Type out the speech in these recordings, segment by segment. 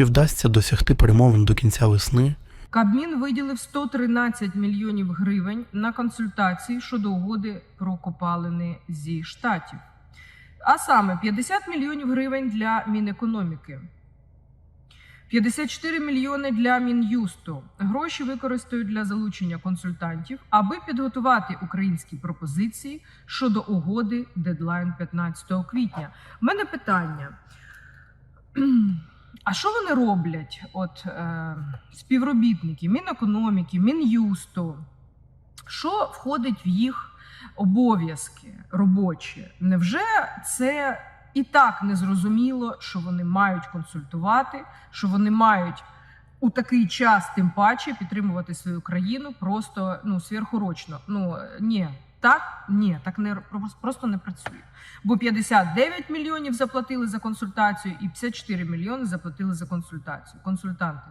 Чи вдасться досягти перемовин до кінця весни? Кабмін виділив 113 мільйонів гривень на консультації щодо угоди про копалини зі штатів, а саме 50 мільйонів гривень для Мінекономіки. 54 мільйони для Мін'юсту. Гроші використають для залучення консультантів, аби підготувати українські пропозиції щодо угоди дедлайн 15 квітня. У мене питання. А що вони роблять? От е, співробітники Мінекономіки, Мін'юсту, що входить в їх обов'язки робочі? Невже це і так незрозуміло, що вони мають консультувати, що вони мають у такий час, тим паче, підтримувати свою країну просто ну, сверхурочно? Ну ні, так ні, так не просто не працює. Бо 59 мільйонів заплатили за консультацію і 54 мільйони заплатили за консультацію. Консультанти.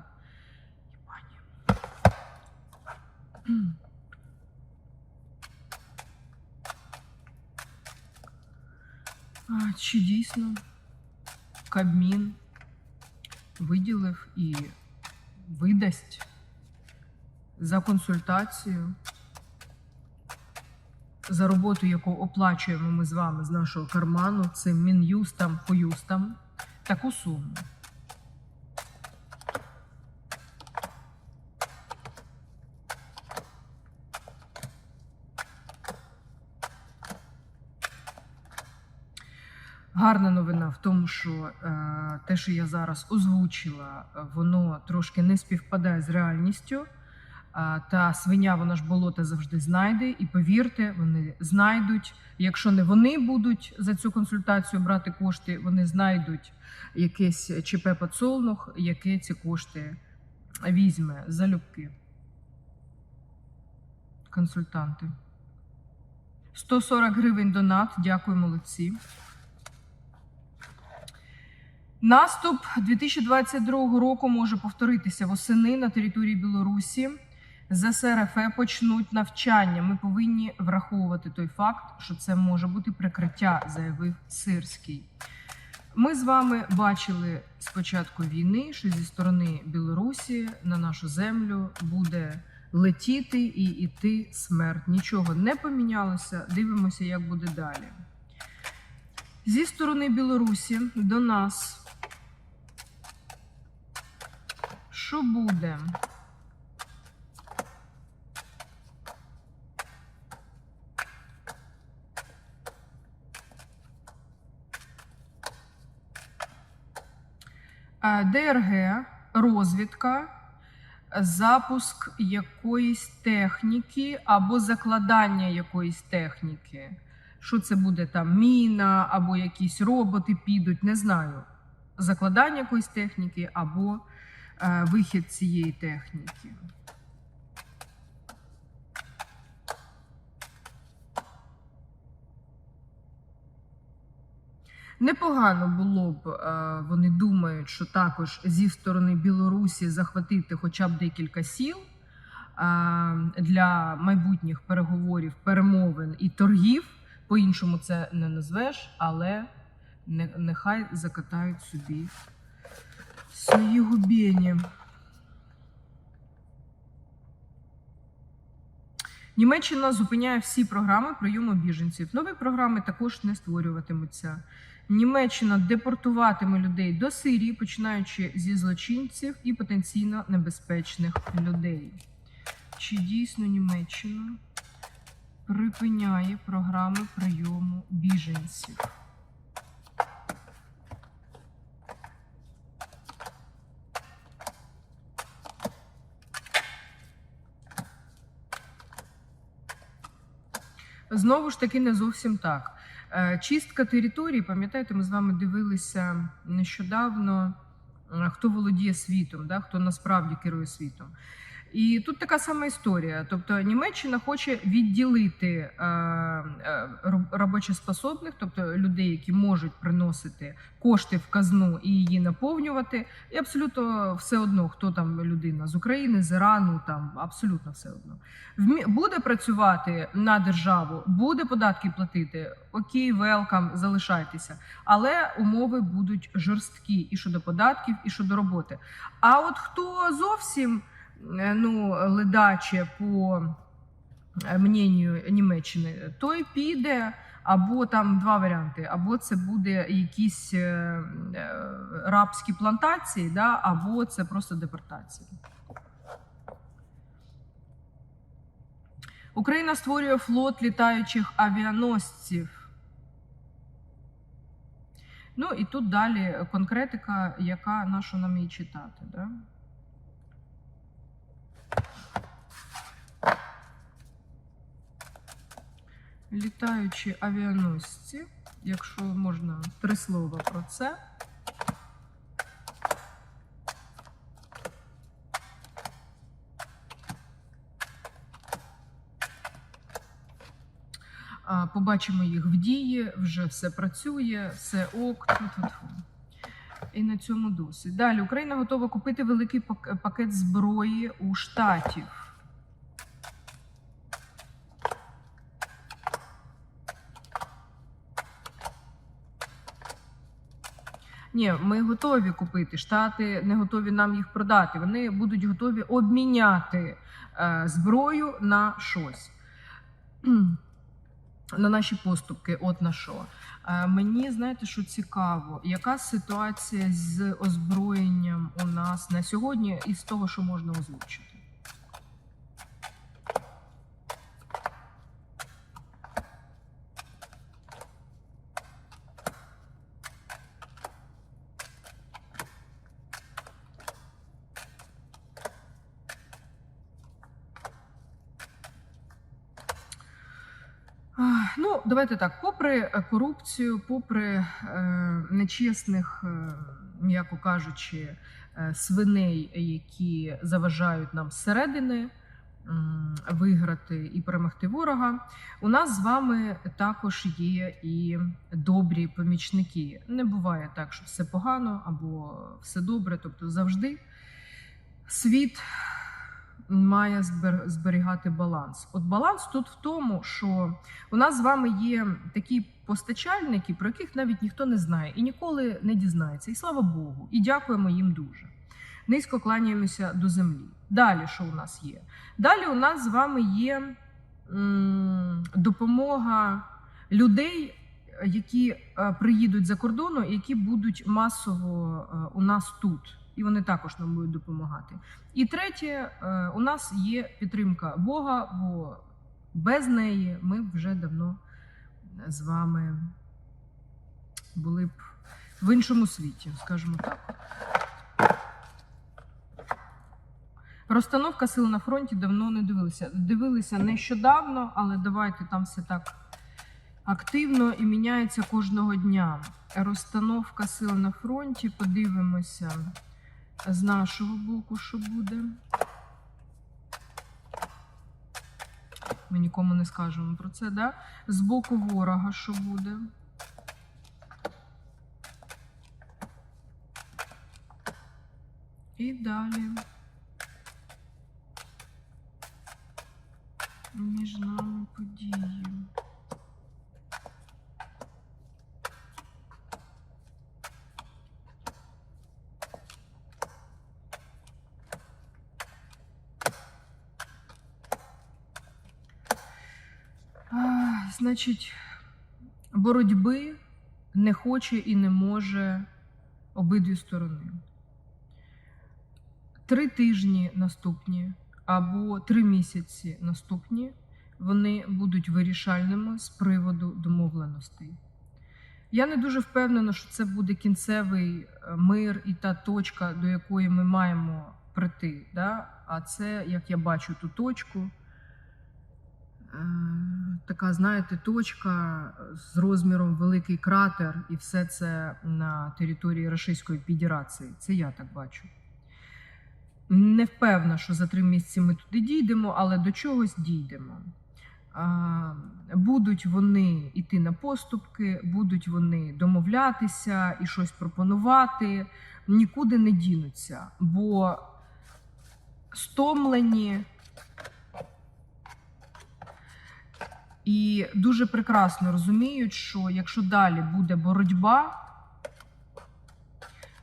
А, чи дійсно Кабмін виділив і видасть за консультацію, за роботу, яку оплачуємо ми з вами з нашого карману, цим мін'юстам, поюстам, таку суму. Гарна новина в тому, що е, те, що я зараз озвучила, воно трошки не співпадає з реальністю. Та свиня, вона ж болота завжди знайде. І повірте, вони знайдуть. Якщо не вони будуть за цю консультацію брати кошти, вони знайдуть якесь ЧП подсолнух, яке ці кошти візьме залюбки. Консультанти. 140 гривень донат. Дякую, молодці. Наступ 2022 року може повторитися восени на території Білорусі. ЗСРФ почнуть навчання. Ми повинні враховувати той факт, що це може бути прикриття, заявив Сирський. Ми з вами бачили з початку війни, що зі сторони Білорусі на нашу землю буде летіти і йти смерть. Нічого не помінялося. Дивимося, як буде далі. Зі сторони Білорусі до нас. Що буде? ДРГ, розвідка, запуск якоїсь техніки або закладання якоїсь техніки. Що це буде там міна, або якісь роботи підуть, не знаю. Закладання якоїсь техніки або е, вихід цієї техніки. Непогано було б, е, вони думають, що також зі сторони Білорусі захватити хоча б декілька сіл е, для майбутніх переговорів, перемовин і торгів. По-іншому це не назвеш, але нехай закатають собі свої губені. Німеччина зупиняє всі програми прийому біженців. Нові програми також не створюватимуться. Німеччина депортуватиме людей до Сирії, починаючи зі злочинців і потенційно небезпечних людей. Чи дійсно Німеччина припиняє програми прийому біженців? Знову ж таки, не зовсім так. Е, Чистка території, пам'ятаєте, ми з вами дивилися нещодавно, е, хто володіє світом, да, хто насправді керує світом. І тут така сама історія. Тобто Німеччина хоче відділити е, е, тобто людей, які можуть приносити кошти в казну і її наповнювати. І абсолютно все одно, хто там людина з України, з Ірану, там абсолютно все одно. Буде працювати на державу, буде податки платити. Окей, велкам, залишайтеся. Але умови будуть жорсткі і щодо податків, і щодо роботи. А от хто зовсім ну, ледаче по е, мненню Німеччини, той піде. Або там два варіанти: або це буде якісь е, е, рабські плантації, да, або це просто депортація. Україна створює флот літаючих авіаносців. Ну і тут далі конкретика, яка на що нам її читати. Да? Літаючі авіаносці, якщо можна три слова про це. Побачимо їх в дії, вже все працює, все ок. І на цьому досить. Далі Україна готова купити великий пакет зброї у штатів. Ні, ми готові купити. Штати не готові нам їх продати. Вони будуть готові обміняти е, зброю на щось. На наші поступки, от на що. Е, мені знаєте, що цікаво, яка ситуація з озброєнням у нас на сьогодні із того, що можна озвучити? Ну, давайте так. Попри е, корупцію, попри е, нечесних, е, м'яко кажучи, е, свиней, які заважають нам зсередини виграти і перемогти ворога, у нас з вами також є і добрі помічники. Не буває так, що все погано або все добре. Тобто завжди світ має збер- зберігати баланс. От баланс тут в тому, що у нас з вами є такі постачальники, про яких навіть ніхто не знає і ніколи не дізнається. І слава Богу, і дякуємо їм дуже. Низько кланяємося до землі. Далі, що у нас є? Далі у нас з вами є допомога людей, які е, приїдуть за кордону, які будуть масово е, у нас тут. І вони також нам будуть допомагати. І третє, е, у нас є підтримка Бога, бо без неї ми б вже давно з вами були б в іншому світі, скажімо так. Розстановка сил на фронті давно не дивилися. Дивилися нещодавно, але давайте там все так активно і міняється кожного дня. Розстановка сил на фронті. Подивимося з нашого боку, що буде. Ми нікому не скажемо про це, да? З боку ворога, що буде. І далі. Значить, боротьби не хоче і не може обидві сторони. Три тижні наступні або три місяці наступні вони будуть вирішальними з приводу домовленостей. Я не дуже впевнена, що це буде кінцевий е, мир і та точка, до якої ми маємо прийти. Да? А це, як я бачу ту точку, така, знаєте, точка з розміром великий кратер, і все це на території Російської Федерації. Це я так бачу. Не впевнена, що за три місяці ми туди дійдемо, але до чогось дійдемо. Будуть вони йти на поступки, будуть вони домовлятися і щось пропонувати, нікуди не дінуться, бо стомлені і дуже прекрасно розуміють, що якщо далі буде боротьба,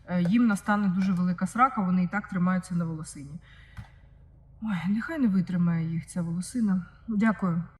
е, їм настане дуже велика срака, вони і так тримаються на волосині. Ой, нехай не витримає їх ця волосина. Дякую.